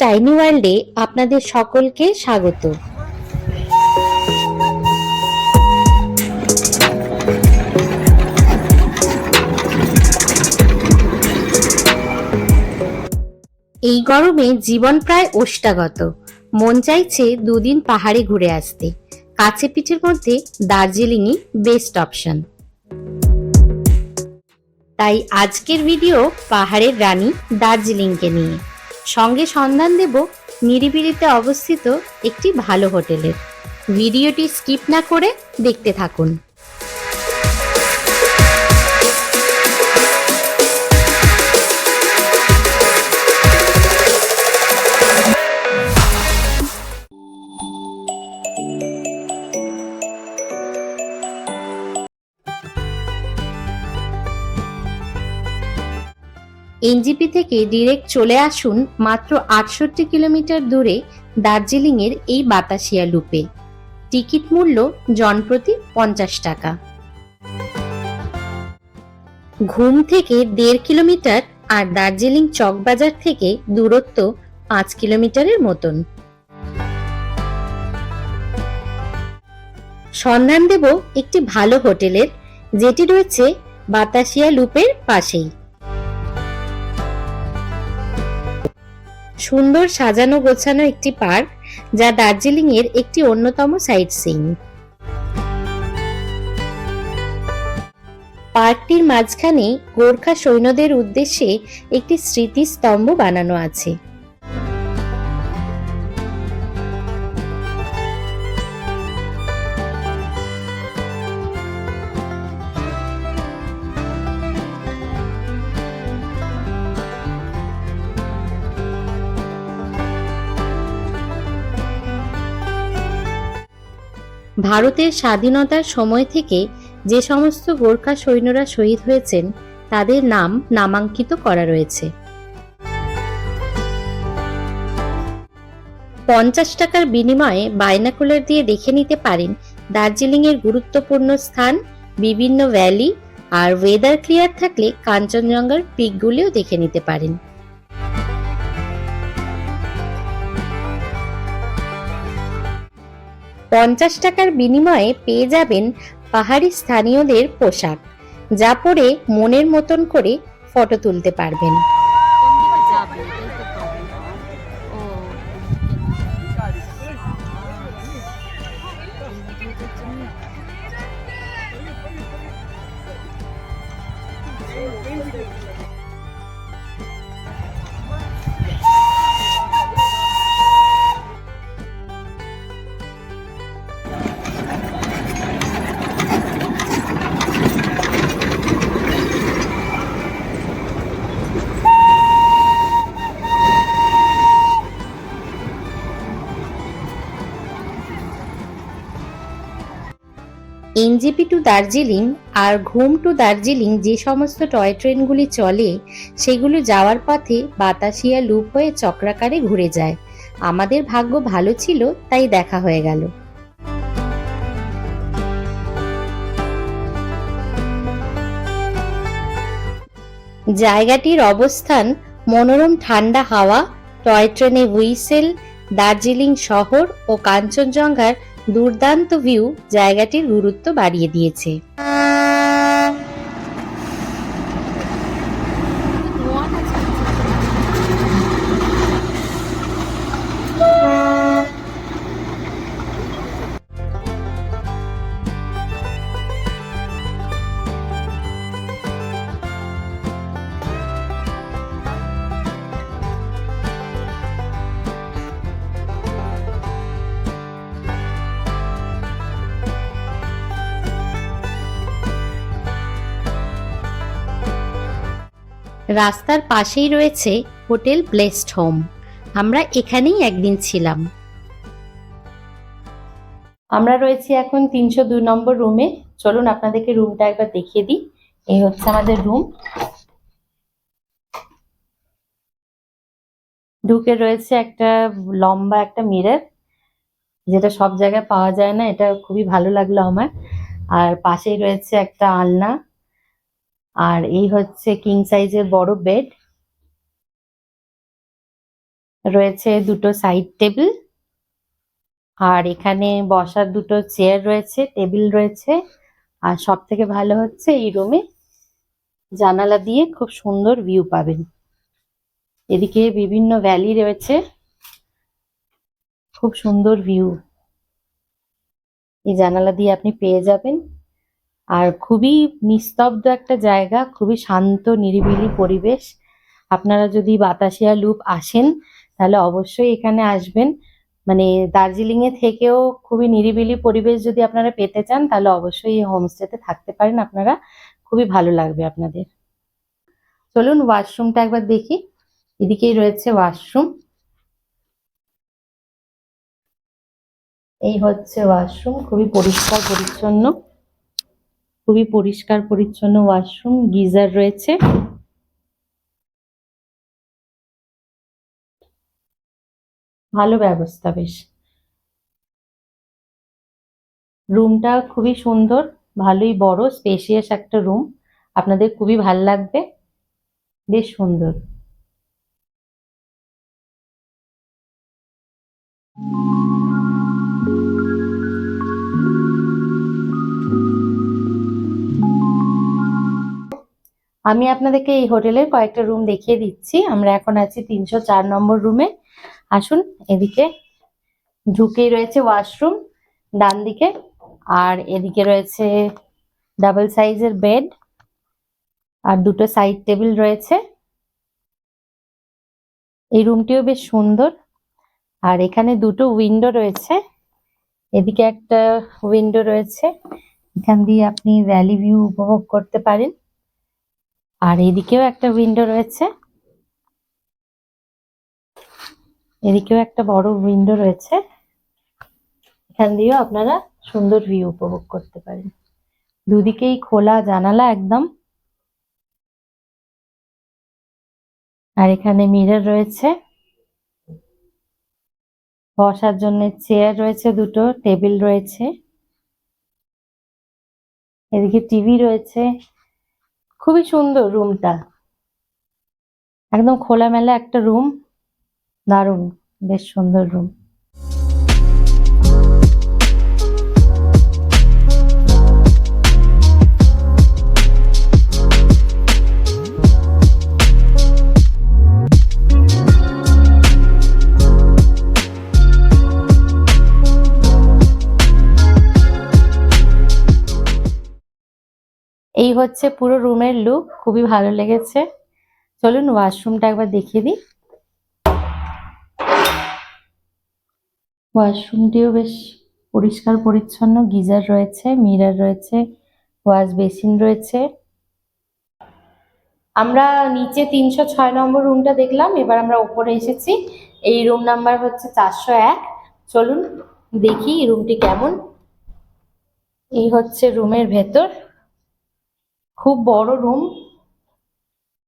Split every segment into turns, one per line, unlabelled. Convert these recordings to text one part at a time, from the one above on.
Tiny ওয়ার্ল্ডে আপনাদের সকলকে স্বাগত। এই গরমে জীবন প্রায় ওষ্ঠাগত মন চাইছে দুদিন পাহাড়ে ঘুরে আসতে। কাছে পিঠের মধ্যে দার্জিলিংই বেস্ট অপশন তাই আজকের ভিডিও পাহাড়ের রানী দার্জিলিংকে নিয়ে। সঙ্গে সন্ধান দেব নিরিবিলিতে অবস্থিত একটি ভালো হোটেলের। ভিডিওটি স্কিপ না করে দেখতে থাকুন। এনজিপি থেকে ডিরেক্ট চলে আসুন মাত্র আটষট্টি কিলোমিটার দূরে দার্জিলিংয়ের এই বাতাসিয়া লুপে। টিকিট মূল্য জনপ্রতি পঞ্চাশ টাকা। ঘুম থেকে দেড় কিলোমিটার আর দার্জিলিং চকবাজার থেকে দূরত্ব পাঁচ কিলোমিটারের মতন। সন্ধান দেব একটি ভালো হোটেলের, যেটি রয়েছে বাতাসিয়া লুপের পাশেই। সুন্দর সাজানো গোছানো একটি পার্ক, যা দার্জিলিং এর একটি অন্যতম সাইট সিং পার্কটির মাঝখানে গোর্খা সৈন্যদের উদ্দেশ্যে একটি স্মৃতিস্তম্ভ বানানো আছে। ভারতের স্বাধীনতার সময় থেকে যে সমস্ত গোর্খা সৈন্যরা শহীদ হয়েছেন, তাদের নাম নামাঙ্কিত করা রয়েছে। পঞ্চাশ টাকার বিনিময়ে বাইনাকুলার দিয়ে দেখে নিতে পারেন দার্জিলিং এর গুরুত্বপূর্ণ স্থান, বিভিন্ন ভ্যালি আর ওয়েদার ক্লিয়ার থাকলে কাঞ্চনজঙ্ঘার পিকগুলিও দেখে নিতে পারেন। পঞ্চাশ টাকার বিনিময়ে পেয়ে যাবেন পাহাড়ি স্থানীয়দের পোশাক, যা পরে মনের মতন করে ফটো তুলতে পারবেন। এনজিপি টু দার্জিলিং আর ঘুম টু দার্জিলিং যে সমস্ত টয় ট্রেনগুলি চলে, সেগুলো যাওয়ার পথে বাতাসিয়া লুপ হয়ে চক্রাকারে ঘুরে যায়। আমাদের ভাগ্য ভালো ছিল, তাই দেখা হয়ে গেল। জায়গাটির অবস্থান, মনোরম ঠান্ডা হাওয়া, টয় ট্রেনে হুইসেল, দার্জিলিং শহর ও কাঞ্চনজঙ্ঘার দুর্দান্ত ভিউ জায়গাটির গুরুত্ব বাড়িয়ে দিয়েছে। রাস্তার পাশেই রয়েছে হোটেল ব্লেসড হোম। আমরা এখানেই একদিন ছিলাম। আমরা রয়েছি এখন তিনশো দুই নম্বর রুমে। চলুন আপনাদেরকে রুমটা একবার দেখিয়ে দিই। এই হচ্ছে আমাদের রুম। ঢুকে রয়েছে একটা লম্বা একটা মিরর, যেটা সব জায়গায় পাওয়া যায় না। এটা খুবই ভালো লাগল আমার। আর পাশেই রয়েছে একটা আলনা। আর এই হচ্ছে কিং সাইজের বড় বেড রয়েছে দুটো সাইড টেবিল আর এখানে বসার দুটো চেয়ার রয়েছে টেবিল রয়েছে। আর সব থেকে ভালো হচ্ছে এই রুমে জানালা দিয়ে খুব সুন্দর ভিউ পাবেন। এদিকে বিভিন্ন ভ্যালি রয়েছে, খুব সুন্দর ভিউ এই জানালা দিয়ে আপনি পেয়ে যাবেন। আর খুবই নিস্তব্ধ একটা জায়গা, খুবই শান্ত, নিরিবিলি পরিবেশ। আপনারা যদি বাতাসিয়া লুপ আসেন, তাহলে অবশ্যই এখানে আসবেন। মানে দার্জিলিং এ থেকেও খুবই নিরিবিলি পরিবেশ যদি আপনারা পেতে চান, তাহলে অবশ্যই এই হোমস্টেতে থাকতে পারেন। আপনারা খুবই ভালো লাগবে আপনাদের। চলুন ওয়াশরুমটা একবার দেখি। এদিকেই রয়েছে ওয়াশরুম এই হচ্ছে ওয়াশরুম খুবই পরিষ্কার, পরিচ্ছন্ন। খুবই পরিষ্কার, পরিচ্ছন্ন ওয়াশরুম, গিজার রয়েছে। ভালো ব্যবস্থা বেশ। রুমটা খুবই সুন্দর, ভালোই বড় স্পেশিয়াস একটা রুম। আপনাদের খুবই ভালো লাগবে। বেশ সুন্দর। আমি আপনাদেরকে এই হোটেলের কয়েকটা রুম দেখিয়ে দিচ্ছি। আমরা এখন আছি তিনশো চার নম্বর রুমে। আসুন, এদিকে ঢুকেই রয়েছে ওয়াশরুম ডান দিকে আর এদিকে রয়েছে ডাবল সাইজের বেড। আর দুটো সাইড টেবিল রয়েছে। এই রুমটিও বেশ সুন্দর। আর এখানে দুটো উইন্ডো রয়েছে। এদিকে একটা উইন্ডো রয়েছে। এখান দিয়ে আপনি ভ্যালি ভিউ উপভোগ করতে পারেন। আর এদিকেও একটা উইন্ডো রয়েছে। এদিকেও একটা বড় উইন্ডো রয়েছে। এখান দিয়েও আপনারা সুন্দর ভিউ উপভোগ করতে পারেন। দুদিকেই খোলা জানালা একদম। আর এখানে মিরর রয়েছে। বসার জন্য চেয়ার রয়েছে দুটো টেবিল রয়েছে। এদিকে টিভি রয়েছে। খুবই সুন্দর রুমটা একদম খোলামেলা একটা রুম দারুণ বেশ সুন্দর রুম এই হচ্ছে পুরো রুমের লুক খুবই ভালো লেগেছে। চলুন ওয়াশরুমটা একবার দেখিয়ে দিই। ওয়াশরুমটিও বেশ পরিষ্কার, পরিচ্ছন্ন, গিজার রয়েছে মিরর রয়েছে ওয়াশ বেসিন রয়েছে। আমরা নিচে তিনশো ছয় নম্বর রুমটা দেখলাম, এবার আমরা ওপরে এসেছি। এই রুম নাম্বার হচ্ছে চারশো এক। চলুন দেখি রুমটি কেমন। এই হচ্ছে রুমের ভেতর। খুব বড় রুম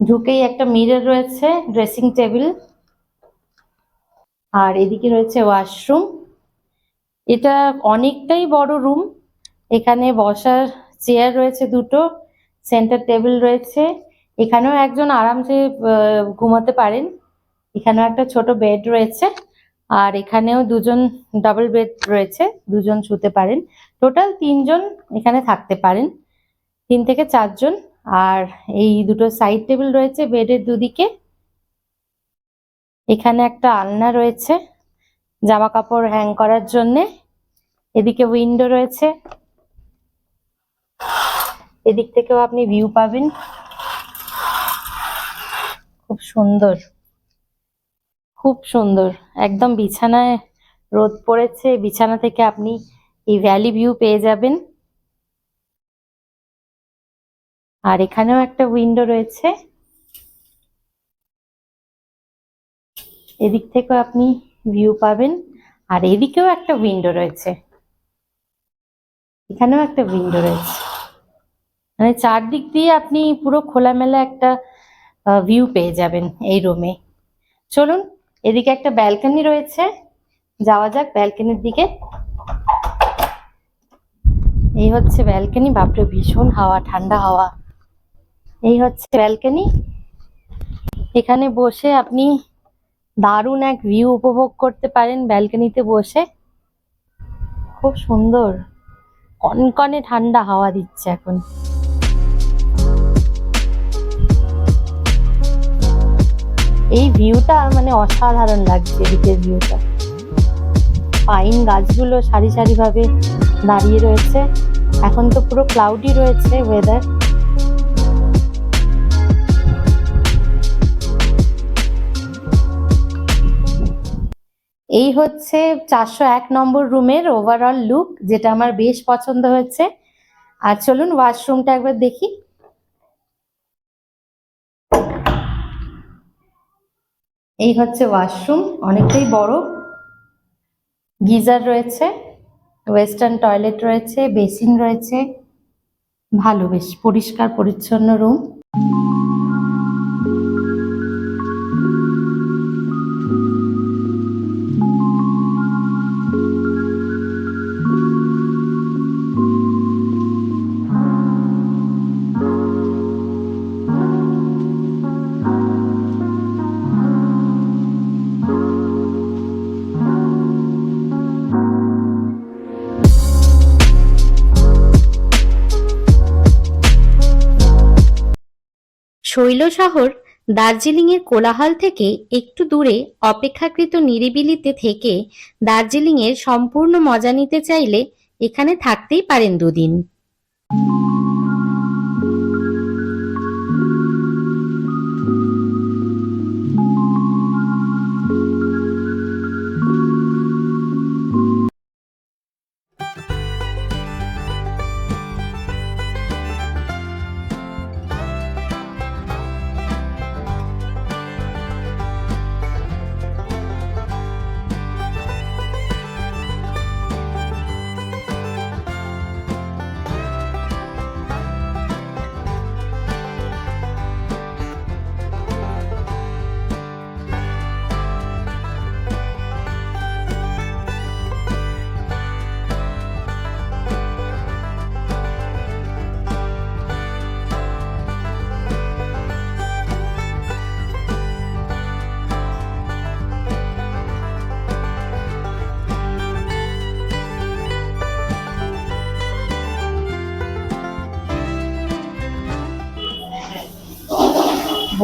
ঢুকেই একটা মিরর রয়েছে ড্রেসিং টেবিল আর এদিকে রয়েছে ওয়াশরুম এটা অনেকটাই বড় রুম এখানে বসার চেয়ার রয়েছে দুটো সেন্টার টেবিল রয়েছে। এখানেও একজন আরামসে ঘুমাতে পারেন। এখানেও একটা ছোট বেড রয়েছে। আর এখানেও দুজন ডাবল বেড রয়েছে, দুজন শুতে পারেন। টোটাল তিনজন এখানে থাকতে পারেন। তিন থেকে চারজন। আর এই দুটো সাইড টেবিল রয়েছে বেডের দুদিকে। এখানে একটা আলনা রয়েছে জামা কাপড় হ্যাং করার জন্যে। এদিকে উইন্ডো রয়েছে। এদিক থেকেও আপনি ভিউ পাবেন। খুব সুন্দর। খুব সুন্দর। একদম বিছানায় রোদ পড়েছে। বিছানা থেকে আপনি এই ভ্যালি ভিউ পেয়ে যাবেন। আর এখানেও একটা উইন্ডো রয়েছে। এদিক থেকেও আপনি ভিউ পাবেন, আর এদিকেও একটা উইন্ডো রয়েছে। এখানেও একটা উইন্ডো রয়েছে। মানে চারদিক দিয়ে আপনি পুরো খোলামেলা একটা ভিউ পেয়ে যাবেন এই রুমে চলুন, এদিকে একটা ব্যালকনি রয়েছে। যাওয়া যাক ব্যালকনির দিকে। এই হচ্ছে ব্যালকনি বাপরে, ভীষণ হাওয়া, ঠান্ডা হাওয়া। এই হচ্ছে ব্যালকনি এখানে বসে আপনি দারুণ এক ভিউ উপভোগ করতে পারেন ব্যালকনিতে বসে। খুব সুন্দর। কনকনে ঠান্ডা হাওয়া দিচ্ছে এখন। এই ভিউটা মানে অসাধারণ লাগছে এদিকের ভিউটা পাইন গাছগুলো সারি সারি ভাবে দাঁড়িয়ে রয়েছে। এখন তো পুরো ক্লাউডি রয়েছে ওয়েদার এই হচ্ছে চারশো এক নম্বর রুমের ওভারঅল লুক যেটা আমার বেশ পছন্দ হয়েছে। আর চলুন ওয়াশরুমটা একবার দেখি। এই হচ্ছে ওয়াশরুম অনেকটাই বড়। গিজার রয়েছে ওয়েস্টার্ন টয়লেট রয়েছে বেসিন রয়েছে। ভালো, বেশ পরিষ্কার, পরিচ্ছন্ন রুম শৈল শহর দার্জিলিংয়ের কোলাহল থেকে একটু দূরে অপেক্ষাকৃত নিরিবিলিতে থেকে দার্জিলিংয়ের সম্পূর্ণ মজা নিতে চাইলে এখানে থাকতেই পারেন দুদিন।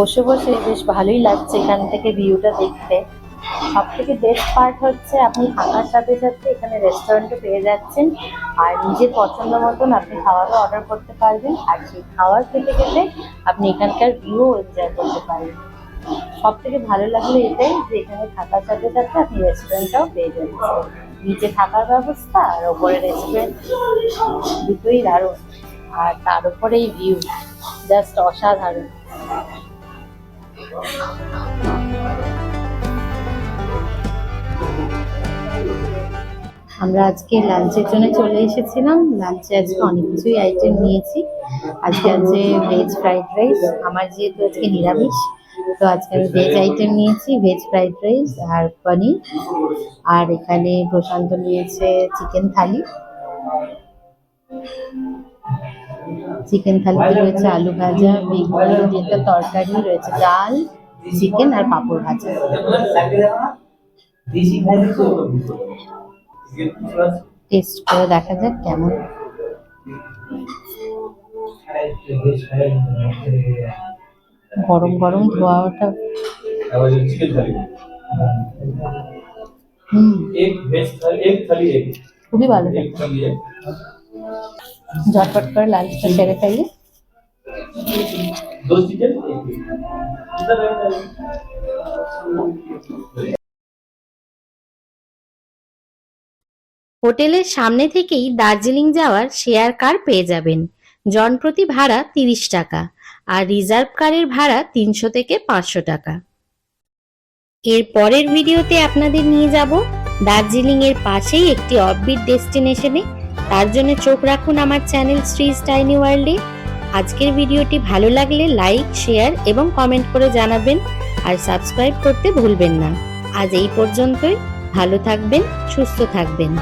বসে বসে বেশ ভালোই লাগছে এখান থেকে ভিউটা দেখতে। সব থেকে বেস্ট পার্ট হচ্ছে আপনি থাকার সাথে সাথে এখানে রেস্টুরেন্টও পেয়ে যাচ্ছেন। আর নিজের পছন্দ মতন আপনি খাবারও অর্ডার করতে পারবেন। আর সেই খাবার খেতে খেতে আপনি এখানকার ভিউও এনজয় করতে পারবেন। সব থেকে ভালো লাগল এটাই যে এখানে থাকার সাথে সাথে আপনি রেস্টুরেন্টটাও পেয়ে যাচ্ছেন। নিচে থাকার ব্যবস্থা আর ওপরে রেস্টুরেন্ট দুটোই দারুণ। আর তার উপরে এই ভিউ জাস্ট অসাধারণ। আমরা আজকে লাঞ্চের জন্য চলে এসেছিলাম। লাঞ্চে আজকে অনেক কিছুই আইটেম নিয়েছি। আজকে আছে ভেজ ফ্রাইড রাইস আমার যেহেতু আজকে নিরামিষ, তো আজকে আমি ভেজ আইটেম নিয়েছি ভেজ ফ্রাইড রাইস আর পনির। আর এখানে প্রশান্ত নিয়েছে চিকেন থালি। চিকেন থালিতে রয়েছে? আলু ভাজা বেগুনি যেটা তরকারি রয়েছে ডাল চিকেন আর পাঁপড় ভাজা। টেস্ট করে দেখা যাক কেমন। গরম গরম
ধোয়াটা
খুবই ভালো ঝটপট করে লাঞ্চটা সেরে ফেলি। হোটেলের সামনে থেকেই দার্জিলিং যাওয়ার শেয়ার কার পেয়ে যাবেন। জনপ্রতি ভাড়া তিরিশ টাকা, আর রিজার্ভ কারের ভাড়া তিনশো থেকে পাঁচশো টাকা। এর পরের ভিডিওতে আপনাদের নিয়ে যাব দার্জিলিং এর পাশেই একটি অফবিট ডেস্টিনেশনে তার জন্য চোখ রাখুন আমার চ্যানেল শ্রী স্টাইনি ওয়ার্ল্ডে। আজকের ভিডিওটি ভালো লাগলে লাইক, শেয়ার এবং কমেন্ট করে জানাবেন আর সাবস্ক্রাইব করতে ভুলবেন না। আজ এই পর্যন্তই। ভালো থাকবেন, সুস্থ থাকবেন।